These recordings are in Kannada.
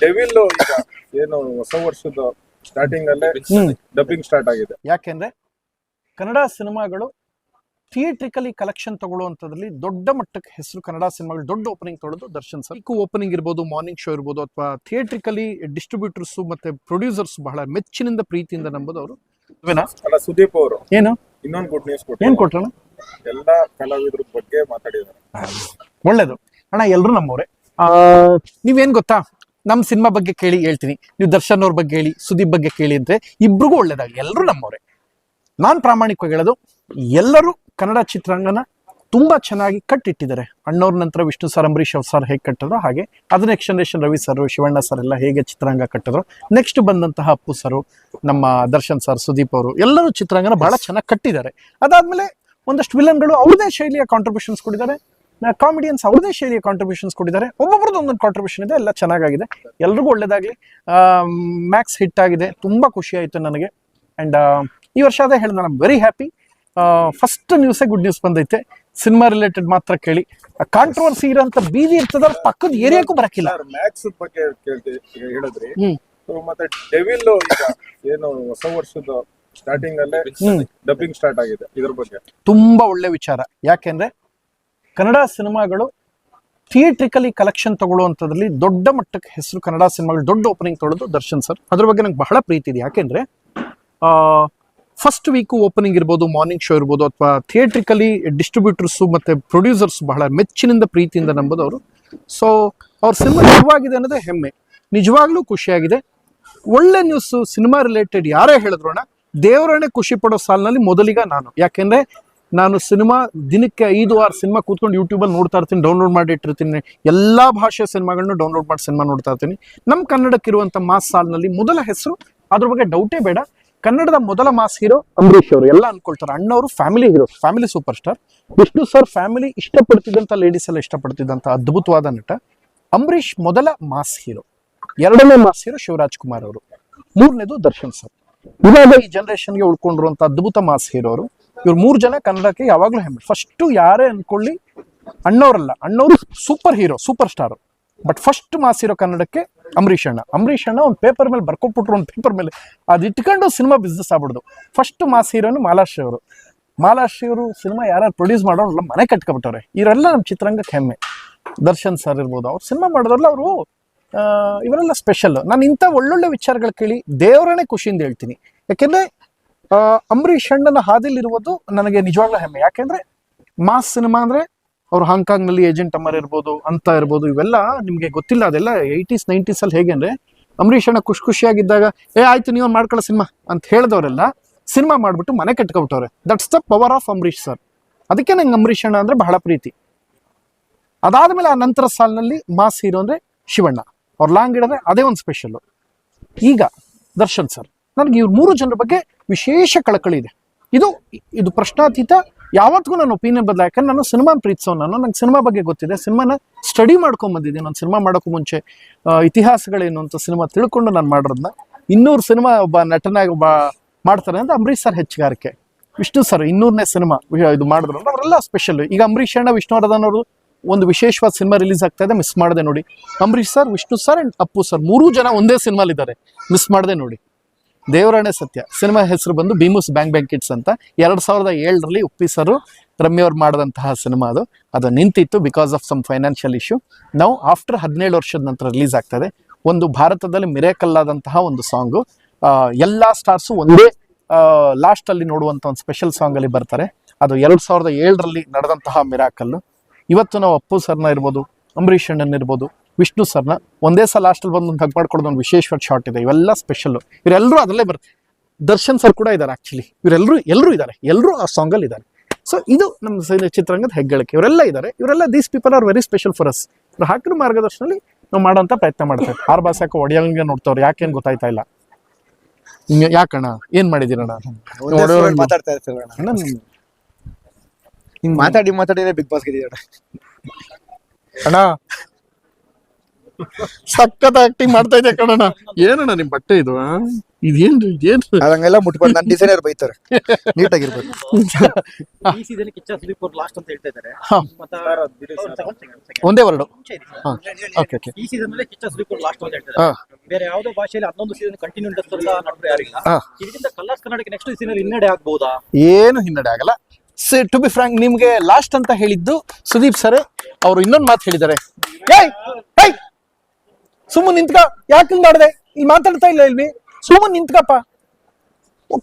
ಡೆವಿಲ್ ಈಗ ಏನು ಹೊಸ ವರ್ಷದ ಸ್ಟಾರ್ಟಿಂಗ್ ಅಲ್ಲೇ ಡಬ್ಬಿಂಗ್ ಸ್ಟಾರ್ಟ್ ಆಗಿದೆ. ಯಾಕೆಂದ್ರೆ ಕನ್ನಡ ಸಿನಿಮಾಗಳು ಥಿಯೇಟ್ರಿಕಲಿ ಕಲೆಕ್ಷನ್ ತಗೊಳ್ಳುವಂಥದ್ರಲ್ಲಿ ದೊಡ್ಡ ಮಟ್ಟಕ್ಕೆ ಹೆಸರು ಕನ್ನಡ ಸಿನಿಮಾಗಳು ದೊಡ್ಡ ಓಪನಿಂಗ್ ತೊಳೆದು ದರ್ಶನ್ ಸರ್. ಓಪನಿಂಗ್ ಇರ್ಬೋದು ಮಾರ್ನಿಂಗ್ ಶೋ ಇರ್ಬೋದು ಅಥವಾ ಥಿಯೇಟ್ರಿಕಲಿ ಡಿಸ್ಟ್ರಿಬ್ಯೂಟರ್ಸ್ ಮತ್ತೆ ಪ್ರೊಡ್ಯೂಸರ್ಸ್ ಬಹಳ ಮೆಚ್ಚಿನಿಂದ ಪ್ರೀತಿಯಿಂದ ನಂಬೋದು ಅವರು ಅಲ್ಲ ಸುದೀಪ್ ಅವರು. ಏನು? ಇನ್ನೊಂದು ಗುಡ್ ನ್ಯೂಸ್ ಏನ್ ಕೊಟ್ಟು ಕೊಟ್ರಣ ಎಲ್ಲಾ ಕಲಾವಿದ್ರ ಬಗ್ಗೆ ಮಾತಾಡಿದ್ದಾರೆ. ಒಳ್ಳೇದು. ಅಣ್ಣ ಎಲ್ಲರೂ ನಮ್ಮವರೇ. ಆ, ನೀವೇನ್ ಗೊತ್ತಾ? ನಮ್ಮ ಸಿನಿಮಾ ಬಗ್ಗೆ ಕೇಳಿ ಹೇಳ್ತೀನಿ. ನೀವು ದರ್ಶನ್ ಅವ್ರ ಬಗ್ಗೆ ಹೇಳಿ, ಸುದೀಪ್ ಬಗ್ಗೆ ಕೇಳಿ ಅಂದರೆ ಇಬ್ರಿಗೂ ಒಳ್ಳೇದಾಗಲಿ ಎಲ್ಲರೂ ನಮ್ಮವರೇ. ನಾನು ಪ್ರಾಮಾಣಿಕವಾಗಿ ಹೇಳೋದು, ಎಲ್ಲರೂ ಕನ್ನಡ ಚಿತ್ರಾಂಗನ ತುಂಬಾ ಚೆನ್ನಾಗಿ ಕಟ್ಟಿಟ್ಟಿದ್ದಾರೆ. ಅಣ್ಣವ್ರ ನಂತರ ವಿಷ್ಣು ಸರ್ ಅಂಬರೀಶ್ ಅವ್ರ ಸರ್ ಹೇಗೆ ಕಟ್ಟಿದ್ರು ಹಾಗೆ ಅದು next generation Ravi sir, Shivanna sir ಎಲ್ಲ ಹೇಗೆ ಚಿತ್ರಾಂಗ ಕಟ್ಟಿದ್ರು ನೆಕ್ಸ್ಟ್ ಬಂದಂತಹ ಅಪ್ಪು ಸರ್, ನಮ್ಮ ದರ್ಶನ್ ಸರ್, ಸುದೀಪ್ ಅವರು, ಎಲ್ಲರೂ ಚಿತ್ರಾಂಗನ ಬಹಳ ಚೆನ್ನಾಗಿ ಕಟ್ಟಿದ್ದಾರೆ. ಅದಾದ್ಮೇಲೆ ಒಂದಷ್ಟು ವಿಲನ್ಗಳು ಅವ್ರದೇ ಶೈಲಿಯ ಕಾಂಟ್ರಿಬ್ಯೂಷನ್ಸ್ ಕೊಟ್ಟಿದ್ದಾರೆ. ಕಾಮಿಡಿಯನ್ಸ್ ಅವ್ರದೇ ಶೈಲಿಯ ಕಾಂಟ್ರಿಬ್ಯೂಷನ್ಸ್ ಕೊಟ್ಟಿದ್ದಾರೆ. ಒಬ್ಬೊಬ್ರದ್ದು ಒಂದೊಂದು ಕಾಂಟ್ರಿಬ್ಯೂಷನ್ ಇದೆ ಎಲ್ಲ ಚೆನ್ನಾಗಿದೆ ಎಲ್ರಿಗೂ ಒಳ್ಳೇದಾಗಲಿ. ಮ್ಯಾಕ್ಸ್ ಹಿಟ್ ಆಗಿದೆ. ತುಂಬಾ ಖುಷಿ ಆಯ್ತು ನನಗೆ. ಆ್ಯಂಡ್ ಈ ವರ್ಷ ಅದೇ ಹೇಳಿದ ನಾನು ವೆರಿ ಹ್ಯಾಪಿ ಫಸ್ಟ್ ನ್ಯೂಸೇ ಗುಡ್ ನ್ಯೂಸ್ ಬಂದೈತೆ. ಸಿನಿಮಾ ರಿಲೇಟೆಡ್ ಮಾತ್ರ ಕೇಳಿ. ಕಾಂಟ್ರವರ್ಸಿ ಇರೋಂಥ ಬೀದಿ ಇರ್ತದ ಪಕ್ಕದ ಏರಿಯಾಕ್ಕೂ ಬರಕಿಲ್ಲ. ಸರ್ ಮ್ಯಾಕ್ಸ್ ಬಗ್ಗೆ ಹೇಳಿದ್ರಿ. ಮತ್ತೆ ಡೆವಿಲ್ ಏನು ಹೊಸ ವರ್ಷದ ಸ್ಟಾರ್ಟಿಂಗ್ ಅಲ್ಲೇ ಡಬ್ಬಿಂಗ್ ಸ್ಟಾರ್ಟ್ ಆಗಿದೆ ಇದ್ರ ಬಗ್ಗೆ. ತುಂಬಾ ಒಳ್ಳೆ ವಿಚಾರ. ಯಾಕೆಂದ್ರೆ ಕನ್ನಡ ಸಿನಿಮಾಗಳು ಥಿಯೇಟ್ರಿಕಲಿ ಕಲೆಕ್ಷನ್ ತಗೊಳ್ಳುವಂಥದ್ರಲ್ಲಿ ದೊಡ್ಡ ಮಟ್ಟಕ್ಕೆ ಹೆಸರು ಕನ್ನಡ ಸಿನಿಮಾಗಳು, ದೊಡ್ಡ ಓಪನಿಂಗ್ ತೊಳೆದು ದರ್ಶನ್ ಸರ್. ಅದ್ರ ಬಗ್ಗೆ ನಂಗೆ ಬಹಳ ಪ್ರೀತಿ ಇದೆ. ಯಾಕೆಂದ್ರೆ ಫಸ್ಟ್ ವೀಕು ಓಪನಿಂಗ್ ಇರ್ಬೋದು ಮಾರ್ನಿಂಗ್ ಶೋ ಇರ್ಬೋದು, ಅಥವಾ ಥಿಯೇಟ್ರಿಕಲಿ ಡಿಸ್ಟ್ರಿಬ್ಯೂಟರ್ಸು ಮತ್ತು ಪ್ರೊಡ್ಯೂಸರ್ಸ್ ಬಹಳ ಮೆಚ್ಚಿನಿಂದ ಪ್ರೀತಿಯಿಂದ ನಂಬೋದು ಅವರು ಸೊ ಅವ್ರ ಸಿನಿಮಾ ನಿಜವಾಗಿದೆ ಅನ್ನೋದೇ ಹೆಮ್ಮೆ. ನಿಜವಾಗ್ಲೂ ಖುಷಿಯಾಗಿದೆ. ಒಳ್ಳೆ ನ್ಯೂಸು ಸಿನಿಮಾ ರಿಲೇಟೆಡ್ ಯಾರೇ ಹೇಳಿದ್ರೋಣ ದೇವರನ್ನೇ ಖುಷಿ ಪಡೋ ಸಾಲಿನಲ್ಲಿ ಮೊದಲಿಗ ನಾನು. ಯಾಕೆಂದ್ರೆ ನಾನು ಸಿನಿಮಾ ದಿನಕ್ಕೆ ಐದು ಆರು ಸಿನಿಮಾ ಕೂತ್ಕೊಂಡು ಯೂಟ್ಯೂಬಲ್ಲಿ ನೋಡ್ತಾ ಇರ್ತೀನಿ ಡೌನ್ಲೋಡ್ ಮಾಡಿ ಇಟ್ಟಿರ್ತೀನಿ ಎಲ್ಲಾ ಭಾಷೆಯ ಸಿನಿಮಾಗಳನ್ನು ಡೌನ್ಲೋಡ್ ಮಾಡಿ ಸಿನಿಮಾ ನೋಡ್ತಾ ಇರ್ತೀನಿ. ನಮ್ಮ ಕನ್ನಡಕ್ಕಿರುವಂಥ ಮಾಸ್ ಸಾಲಿನಲ್ಲಿ ಮೊದಲ ಹೆಸರು, ಅದ್ರ ಬಗ್ಗೆ ಡೌಟೇ ಬೇಡ. ಕನ್ನಡದ ಮೊದಲ ಮಾಸ್ ಹೀರೋ ಅಂಬರೀಶ್ ಅವರು. ಎಲ್ಲ ಅನ್ಕೊಳ್ತಾರೆ. ಅಣ್ಣವರು family hero family super star Vishnu sir family ಇಷ್ಟಪಡ್ತಿದ್ದಂಥ ladies ಎಲ್ಲ ಇಷ್ಟಪಡ್ತಿದ್ದಂಥ ಅದ್ಭುತವಾದ ನಟ. ಅಂಬರೀಶ್ ಮೊದಲ ಮಾಸ್ ಹೀರೋ. ಎರಡನೇ ಮಾಸ್ ಹೀರೋ ಶಿವರಾಜ್ ಕುಮಾರ್ ಅವರು. ಮೂರನೇದು ದರ್ಶನ್ ಸರ್ ಇವಾಗ ಈ ಜನರೇಷನ್ಗೆ ಉಳ್ಕೊಂಡಿರುವಂತ ಅದ್ಭುತ ಮಾಸ್ ಹೀರೋ ಅವರು. ಇವ್ರು ಮೂರು ಜನ ಕನ್ನಡಕ್ಕೆ ಯಾವಾಗಲೂ ಹೆಮ್ಮೆ. ಫಸ್ಟ್ ಯಾರೇ ಅನ್ಕೊಳ್ಳಿ ಅಣ್ಣವರಲ್ಲ ಅಣ್ಣವರು super hero super star but first mass ಇರೋ ಕನ್ನಡಕ್ಕೆ ಅಂಬರೀಷ್ ಅಣ್ಣ. ಅಂಬರೀಷ್ ಅಣ್ಣ ಒಂದು ಪೇಪರ್ ಮೇಲೆ ಬರ್ಕೊಟ್ಬಿಟ್ರು, ಒಂದು ಪೇಪರ್ ಮೇಲೆ. ಅದು ಇಟ್ಕೊಂಡು ಸಿನಿಮಾ ಬಿಸ್ನೆಸ್ ಆಗ್ಬಿಡ್ದು. ಫಸ್ಟ್ ಮಾಸ್ ಹೀರೋನು ಮಾಲಾಶ್ರೀ ಅವರು. ಮಾಲಾಶ್ರೀ ಅವರು ಸಿನಿಮಾ ಯಾರು ಪ್ರೊಡ್ಯೂಸ್ ಮಾಡೋರಲ್ಲ ಮನೆ ಕಟ್ಕೊಬಿಟ್ಟವ್ರೆ. ಇವರೆಲ್ಲ ನಮ್ಮ ಚಿತ್ರರಂಗಕ್ಕೆ ಹೆಮ್ಮೆ. ದರ್ಶನ್ ಸರ್ ಇರ್ಬೋದು, ಅವ್ರು ಸಿನಿಮಾ ಮಾಡಿದ್ರಲ್ಲ ಅವರು ಇವರೆಲ್ಲ ಸ್ಪೆಷಲ್ ನಾನು ಇಂಥ ಒಳ್ಳೊಳ್ಳೆ ವಿಚಾರಗಳು ಕೇಳಿ ದೇವರನ್ನೇ ಖುಷಿಯಿಂದ ಹೇಳ್ತೀನಿ. ಯಾಕೆಂದ್ರೆ ಅಂಬರೀಷ್ ಅಣ್ಣನ ಹಾದಿಲಿರುವುದು ನನಗೆ ನಿಜವಾಗ್ಲೂ ಹೆಮ್ಮೆ. ಯಾಕೆಂದ್ರೆ ಮಾಸ್ ಸಿನಿಮಾ ಅಂದ್ರೆ ಅವ್ರು ಹಾಂಗ್ಕಾಂಗ್ನಲ್ಲಿ ಏಜೆಂಟ್ ಅಮರ್ ಇರ್ಬೋದು, ಅಂತ ಇರ್ಬೋದು, ಇವೆಲ್ಲ ನಿಮ್ಗೆ ಗೊತ್ತಿಲ್ಲ. ಅದೆಲ್ಲ ಏಯ್ಟೀಸ್, ನೈಂಟೀಸ್ ಅಲ್ಲಿ ಹೇಗೆ ಅಂದ್ರೆ ಅಂಬರೀಷ್ ಅಣ್ಣ ಖುಷಿ ಖುಷಿಯಾಗಿದ್ದಾಗ, ಏ, ಆಯ್ತು, ನೀವು ಮಾಡ್ಕೊಳ್ಳೋ ಸಿನಿಮಾ, ಅಂತ ಹೇಳಿದವರೆಲ್ಲ ಸಿನಿಮಾ ಮಾಡ್ಬಿಟ್ಟು ಮನೆ ಕಟ್ಕೊಬಿಟ್ಟವ್ರೆ. That's the power of Ambareesh sir ಅದಕ್ಕೆ ನಂಗೆ ಅಂಬರೀಷ್ ಅಣ್ಣ ಅಂದ್ರೆ ಬಹಳ ಪ್ರೀತಿ. ಅದಾದ್ಮೇಲೆ ಆ ನಂತರ ಸಾಲಿನಲ್ಲಿ ಮಾಸ್ ಹೀರೋ ಅಂದ್ರೆ ಶಿವಣ್ಣ. ಅವ್ರ ಲಾಂಗ್ ಇಡಿದ್ರೆ ಅದೇ ಒಂದು ಸ್ಪೆಷಲ್ ಈಗ ದರ್ಶನ್ ಸರ್ ನನಗೆ ಇವ್ರ ಮೂರು ಜನರ ಬಗ್ಗೆ ವಿಶೇಷ ಕಳಕಳಿ ಇದೆ. ಇದು ಇದು ಪ್ರಶ್ನಾತೀತ. ಯಾವತ್ತಿಗೂ ನನ್ನ ಒಪಿನಿಯನ್ ಬದಲ ಯಾಕಂದ್ರೆ ನಾನು ಸಿನಿಮಾ ಪ್ರೀತಿಸೋ ನಾನು ನಂಗೆ ಸಿನಿಮಾ ಬಗ್ಗೆ ಗೊತ್ತಿದೆ. ಸಿನಿಮಾನ ಸ್ಟಡಿ ಮಾಡ್ಕೊಂಡ್ ಬಂದಿದ್ದೀನಿ. ನಾನು ಸಿನಿಮಾ ಮಾಡೋಕ್ಕೂ ಮುಂಚೆ ಇತಿಹಾಸಗಳೇನು ಅಂತ ಸಿನಿಮಾ ತಿಳ್ಕೊಂಡು ನಾನು ಮಾಡೋದನ್ನ ಇನ್ನೂರು ಸಿನಿಮಾ ಒಬ್ಬ ನಟನಾಗಿ ಒಬ್ಬ ಮಾಡ್ತಾರೆ ಅಂತ ಅಂಬರೀಷ್ ಸರ್ ಹೆಚ್ಚುಗಾರಿಕೆ. ವಿಷ್ಣು ಸರ್ ಇನ್ನೂರನೇ ಸಿನಿಮಾ ಇದು ಮಾಡಿದ್ರು ಅವರೆಲ್ಲ ಸ್ಪೆಷಲ್ ಈಗ ಅಂಬರೀಷ್ ಅಣ್ಣ ವಿಷ್ಣುವರ್ಧನ್ ಅವರು ಒಂದು ವಿಶೇಷವಾದ ಸಿನಿಮಾ ರಿಲೀಸ್ ಆಗ್ತಾ ಇದೆ ಮಿಸ್ ಮಾಡಿದೆ ನೋಡಿ. Ambareesh sir, Vishnu sir and Appu sir, ಮೂರು ಜನ ಒಂದೇ ಸಿನಿಮಾಲಿದ್ದಾರೆ ಮಿಸ್ ಮಾಡಿದೆ ನೋಡಿ. ದೇವರಾಣೆ ಸತ್ಯ. ಸಿನಿಮಾ ಹೆಸರು ಬಂದು ಭೀಮುಸ್ ಬ್ಯಾಂಕ್ ಬ್ಯಾಂಕ್ ಕಿಟ್ಸ್ ಅಂತ. ಎರಡು ಸಾವಿರದ ಏಳರಲ್ಲಿ ಉಪ್ಪಿ ಸರ್ ರಮ್ಯ ಅವ್ರು ಮಾಡಿದಂತಹ ಸಿನಿಮಾ ಅದು. ಅದು ನಿಂತಿತ್ತು because of some financial issue ನಾವು ಆಫ್ಟರ್ ಹದಿನೇಳು ವರ್ಷದ ನಂತರ ರಿಲೀಸ್ ಆಗ್ತದೆ. ಒಂದು ಭಾರತದಲ್ಲಿ ಮಿರೇಕಲ್ ಆದಂತಹ ಒಂದು ಸಾಂಗು ಎಲ್ಲ ಸ್ಟಾರ್ಸು ಒಂದೇ ಲಾಸ್ಟ್ ಅಲ್ಲಿ ನೋಡುವಂತ ಒಂದು ಸ್ಪೆಷಲ್ ಸಾಂಗ್ ಅಲ್ಲಿ ಬರ್ತಾರೆ. ಅದು ಎರಡು ಸಾವಿರದ ಏಳರಲ್ಲಿ ನಡೆದಂತಹ ಮಿರಾಕಲ್ಲು ಇವತ್ತು ನಾವು ಅಪ್ಪು ಸರ್ನ ಇರ್ಬೋದು, ಅಂಬರೀಷ್ ಅಣ್ಣನ್ ಇರ್ಬೋದು ವಿಷ್ಣು ಸರ್ನ ಒಂದೇ ಸಲ ಲಾಸ್ಟಲ್ಲಿ ಬಂದು ಹಗ್ ಮಾಡ್ಕೊಡೋದು ಒಂದು ವಿಶೇಷವಾದ ಶಾಟ್ ಇದೆ. ಇವೆಲ್ಲ ಸ್ಪೆಷಲ್ ಇವರೆಲ್ಲರೂ ಅದರಲ್ಲೇ ಬರ್ತದೆ ದರ್ಶನ್ ಸರ್ ಕೂಡ ಇದ್ದಾರೆ ಆಕ್ಚುಲಿ ಇವರೆಲ್ಲರೂ ಎಲ್ಲರೂ ಇದ್ದಾರೆ ಎಲ್ಲರೂ ಆ ಸಾಂಗಲ್ಲಿ ಇದ್ದಾರೆ ಸೊ ಇದು ನಮ್ಮ ಚಿತ್ರರಂಗದ ಹೆಗ್ಗಳಿಕೆ. ಇವರೆಲ್ಲ ಇದ್ದಾರೆ ಇವರೆಲ್ಲ these people are very special for us ಇವ್ರು ಹಾಕಿರೋ ಮಾರ್ಗದರ್ಶನದಲ್ಲಿ ನಾವು ಮಾಡೋಂಥ ಪ್ರಯತ್ನ ಮಾಡ್ತೇವೆ ಆರ್ ಬಾಸ್ ಯಾಕೆ ಒಡೆಯಂಗೆ ನೋಡ್ತವ್ರು. ಯಾಕೇನು ಗೊತ್ತಾಯ್ತಾ ಇಲ್ಲ? ಹಿಂಗೆ ಯಾಕಣ್ಣ? ಏನ್ ಒಡೆಯವ್ರು ಮಾತಾಡ್ತಾ ಇರ್ತೀವಿ ನಿಮ್- ಮಾತಾಡಿ ಮಾತಾಡಿದ್ರೆ ಬಿಗ್ ಬಾಸ್ ಅಣ್ಣ ಸಖತ್ ಆಕ್ಟಿಂಗ್ ಮಾಡ್ತಾ ಇದೆ ಕಣಣ್ಣ? ಏನಣ್ಣ ನಿಮ್ ಬಟ್ಟೆ ಇದು? ಇದೇನ್ರಿ ಇದೇನ್ರಿ? ಅದಂಗೆಲ್ಲ ಮುಟ್ಬಾರ್ದು. ನನ್ನ ಡಿಸೈನರ್ ಬೈತಾರೆ. ನೀಟಾಗಿರ್ಬೇಕು. ಈ ಸೀಸನ್ ಕಿಚ್ಚ ಸುದೀಪ್ ಅವ್ರು ಲಾಸ್ಟ್ ಅಂತ ಹೇಳ್ತಾ ಇದ್ದಾರೆ ಹಾ. ಮತ್ತೆ ಒಂದ್ second, second, second. ಒಂದೇ ವರ್ಡು ನಿಮಿಷ ಇರಿ sir. ಓಕೆ ಓಕೆ ಈ ಸೀಸನ್ ಅಲ್ಲಿ ಕಿಚ್ಚ ಸುದೀಪ್ ಅವ್ರು ಲಾಸ್ಟ್ ಅಂತ ಹೇಳ್ತಾ ಹಾ. ಇದ್ದಾರೆ ಬೇರೆ ಯಾವುದೋ ಭಾಷೆಯಲ್ಲಿ ಹನ್ನೊಂದು ಸೀಸನ್ ಕಂಟಿನ್ಯೂ ಯಾರಿಲ್ಲ. ಹಾ. ಇದರಿಂದ ಕಲರ್ಸ್ ಕನ್ನಡಕ್ಕೆ ನೆಕ್ಸ್ಟ್ ಸೀಸನ್ ಅಲ್ಲಿ ಹಿನ್ನಡೆ ಆಗ್ಬೋದಾ? ಏನು ಹಿನ್ನಡೆ ಆಗಲ್ಲ. ಟು ಬಿ ಫ್ರಾಂಕ್ ನಿಮ್ಗೆ ಲಾಸ್ಟ್ ಅಂತ ಹೇಳಿದ್ದು ಸುದೀಪ್ ಸರ್ ಅವರು ಇನ್ನೊಂದು ಮಾತು ಹೇಳಿದ್ದಾರೆ. ಏಯ್ ಏಯ್! ಸುಮ್ಮನೆ ನಿಂತ್ಕ. ಯಾಕೆ ಹಿಂಗಾಡ್ದೆ ಇಲ್ಲಿ ಮಾತಾಡ್ತಾ ಇಲ್ಲ ಇಲ್ಲಿ. ಸುಮ್ಮನೆ ನಿಂತ್ಕಪ್ಪ.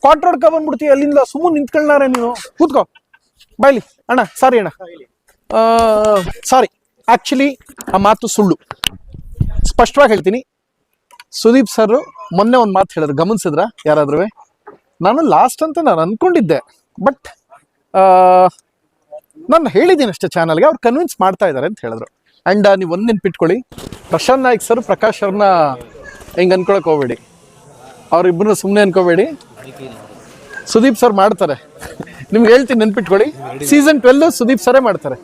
ಕ್ವಾರ್ಟರ್ ಹೊಡ್ಕ ಬಂದ್ಬಿಡ್ತೀವಿ ಅಲ್ಲಿಂದ ಸುಮ್ಮನೆ ನಿಂತ್ಕೊಳ್ಳಾರೆ ನೀನು. ಕೂತ್ಕೋ. ಬಾಯ್ಲಿ. ಅಣ್ಣ ಸಾರಿ ಅಣ್ಣ. ಸಾರಿ ಆಕ್ಚುಲಿ ಆ ಮಾತು ಸುಳ್ಳು. ಸ್ಪಷ್ಟವಾಗಿ ಹೇಳ್ತೀನಿ. ಸುದೀಪ್ ಸರ್ ಮೊನ್ನೆ ಒಂದು ಮಾತು ಹೇಳಿದ್ರು. ಗಮನಿಸಿದ್ರ? ಯಾರಾದ್ರೂ ನಾನು ಲಾಸ್ಟ್ ಅಂತ ನಾನು ಅನ್ಕೊಂಡಿದ್ದೆ. ಬಟ್ ನಾನು ಹೇಳಿದ್ದೀನಿ ಅಷ್ಟೇ ಚಾನಲ್ಗೆ ಅವ್ರು ಕನ್ವಿನ್ಸ್ ಮಾಡ್ತಾ ಇದ್ದಾರೆ ಅಂತ ಹೇಳಿದ್ರು. ಆ್ಯಂಡ್ ನೀವು ಒಂದು ನೆನ್ಪಿಟ್ಕೊಳ್ಳಿ ಪ್ರಶಾಂತ್ ನಾಯ್ಕ್ ಸರ್ ಪ್ರಕಾಶ್ ಅವ್ರನ್ನ ಹೆಂಗೆ ಅನ್ಕೊಳಕ್ಕೆ ಹೋಗ್ಬೇಡಿ. ಅವ್ರಿಬ್ಬರನ್ನ ಸುಮ್ಮನೆ ಅನ್ಕೋಬೇಡಿ. ಸುದೀಪ್ ಸರ್ ಮಾಡ್ತಾರೆ. ನಿಮ್ಗೆ ಹೇಳ್ತೀನಿ ನೆನ್ಪಿಟ್ಕೊಳ್ಳಿ. ಸೀಸನ್ ಟ್ವೆಲ್ ಸುದೀಪ್ ಸರೇ ಮಾಡ್ತಾರೆ.